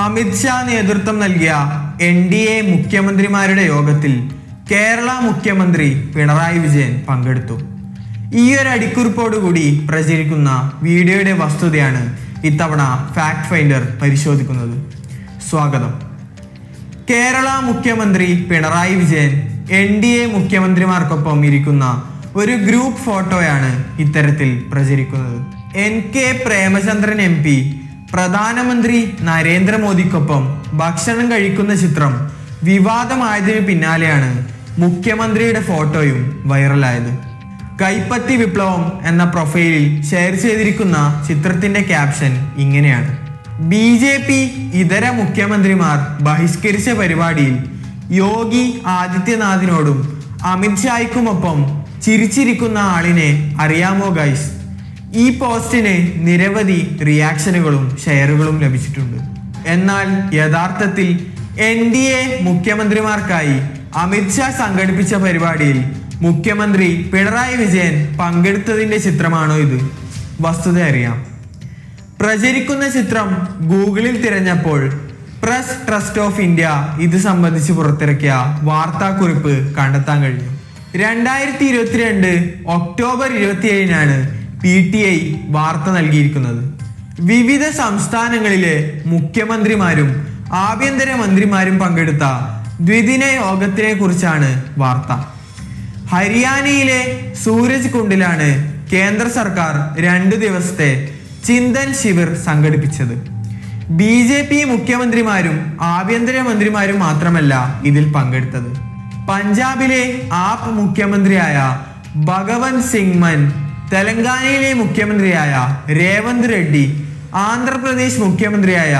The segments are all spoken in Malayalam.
അമിത്ഷാ നേതൃത്വം നൽകിയ എൻ ഡി എ മുഖ്യമന്ത്രിമാരുടെ യോഗത്തിൽ കേരള മുഖ്യമന്ത്രി പിണറായി വിജയൻ പങ്കെടുത്തു. ഈ ഒരു അടിക്കുറിപ്പോടുകൂടി പ്രചരിക്കുന്ന വീഡിയോയുടെ വസ്തുതയാണ് ഇത്തവണ ഫാക്ട് ഫൈൻഡർ പരിശോധിക്കുന്നത്. സ്വാഗതം. കേരള മുഖ്യമന്ത്രി Pinarayi Vijayan N D A മുഖ്യമന്ത്രിമാർക്കൊപ്പം ഇരിക്കുന്ന ഒരു ഗ്രൂപ്പ് ഫോട്ടോയാണ് ഇത്തരത്തിൽ പ്രചരിക്കുന്നത്. N K Premachandran M P പ്രധാനമന്ത്രി നരേന്ദ്രമോദിക്കൊപ്പം ഭക്ഷണം കഴിക്കുന്ന ചിത്രം വിവാദമായതിനു പിന്നാലെയാണ് മുഖ്യമന്ത്രിയുടെ ഫോട്ടോയും വൈറലായത്. കൈപ്പത്തി വിപ്ലവം എന്ന പ്രൊഫൈലിൽ ഷെയർ ചെയ്തിരിക്കുന്ന ചിത്രത്തിന്റെ ക്യാപ്ഷൻ ഇങ്ങനെയാണ്. ബി ജെ പി ഇതര മുഖ്യമന്ത്രിമാർ ബഹിഷ്കരിച്ച പരിപാടിയിൽ യോഗി ആദിത്യനാഥിനോടും അമിത്ഷായ്ക്കുമൊപ്പം ചിരിച്ചിരിക്കുന്ന ആളിനെ അറിയാമോ ഗൈസ്? ഈ പോസ്റ്റിന് നിരവധി റിയാക്ഷനുകളും ഷെയറുകളും ലഭിച്ചിട്ടുണ്ട്. എന്നാൽ യഥാർത്ഥത്തിൽ എൻ ഡി എ മുഖ്യമന്ത്രിമാർക്കായി അമിത്ഷാ സംഘടിപ്പിച്ച പരിപാടിയിൽ മുഖ്യമന്ത്രി പിണറായി വിജയൻ പങ്കെടുത്തതിന്റെ ചിത്രമാണോ ഇത്? വസ്തുത അറിയാം. പ്രചരിക്കുന്ന ചിത്രം ഗൂഗിളിൽ തിരഞ്ഞപ്പോൾ പ്രസ് ട്രസ്റ്റ് ഓഫ് ഇന്ത്യ ഇത് സംബന്ധിച്ച് പുറത്തിറക്കിയ വാർത്താക്കുറിപ്പ് കണ്ടെത്താൻ കഴിഞ്ഞു. രണ്ടായിരത്തി ഇരുപത്തിരണ്ട് ഒക്ടോബർ ഇരുപത്തിയേഴിനാണ് പി ടി ഐ വാർത്ത നൽകിയിരിക്കുന്നത്. വിവിധ സംസ്ഥാനങ്ങളിലെ മുഖ്യമന്ത്രിമാരും ആഭ്യന്തര മന്ത്രിമാരും പങ്കെടുത്ത ദ്വിദിന യോഗത്തിനെ കുറിച്ചാണ് വാർത്ത. ഹരിയാനയിലെ സൂരജ് കുണ്ടിലാണ് കേന്ദ്ര സർക്കാർ രണ്ടു ദിവസത്തെ ചിന്തൻ ശിവിർ സംഘടിപ്പിച്ചത്. ബി ജെ പി മുഖ്യമന്ത്രിമാരും ആഭ്യന്തര മന്ത്രിമാരും മാത്രമല്ല ഇതിൽ പങ്കെടുത്തത്. പഞ്ചാബിലെ ആപ്പ് മുഖ്യമന്ത്രിയായ ഭഗവന്ത് സിംഗ് മൻ തെലങ്കാനയിലെ മുഖ്യമന്ത്രിയായ രേവന്ത് റെഡ്ഡി ആന്ധ്രാപ്രദേശ് മുഖ്യമന്ത്രിയായ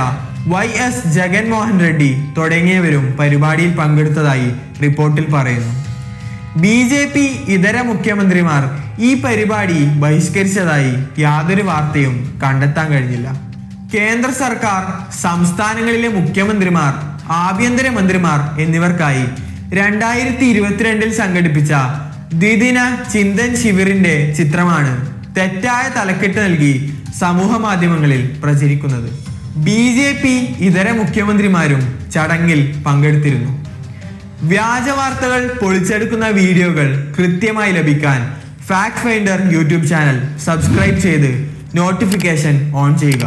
വൈ എസ് ജഗൻമോഹൻ റെഡ്ഡി തുടങ്ങിയവരും പരിപാടിയിൽ പങ്കെടുത്തതായി റിപ്പോർട്ടിൽ പറയുന്നു. ബി ജെ പി ഇതര മുഖ്യമന്ത്രിമാർ ഈ പരിപാടി ബഹിഷ്കരിച്ചതായി യാതൊരു വാർത്തയും കണ്ടെത്താൻ കഴിഞ്ഞില്ല. കേന്ദ്ര സർക്കാർ സംസ്ഥാനങ്ങളിലെ മുഖ്യമന്ത്രിമാർ ആഭ്യന്തര മന്ത്രിമാർ എന്നിവർക്കായി രണ്ടായിരത്തി ഇരുപത്തിരണ്ടിൽ സംഘടിപ്പിച്ച ദ്വിദിന ചിന്തൻ ശിവിറിന്റെ ചിത്രമാണ് തെറ്റായ തലക്കെട്ട് നൽകി സമൂഹ മാധ്യമങ്ങളിൽ പ്രചരിക്കുന്നത്. ബി ജെ പി ഇതര മുഖ്യമന്ത്രിമാരും ചടങ്ങിൽ പങ്കെടുത്തിരുന്നു. വ്യാജ വാർത്തകൾ പൊളിച്ചെടുക്കുന്ന വീഡിയോകൾ കൃത്യമായി ലഭിക്കാൻ fact finder YouTube channel subscribe ചെയ്ത് നോട്ടിഫിക്കേഷൻ ഓൺ ചെയ്യുക.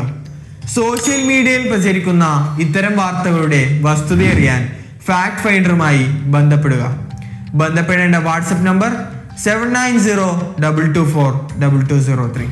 സോഷ്യൽ മീഡിയയിൽ പ്രചരിക്കുന്ന ഇത്തരം വാർത്തകളുടെ വസ്തുത അറിയാൻ ഫാക്ട് ഫൈൻഡറുമായി ബന്ധപ്പെടുക. ബന്ധപ്പെടേണ്ട WhatsApp number seven nine zero double two four double two zero three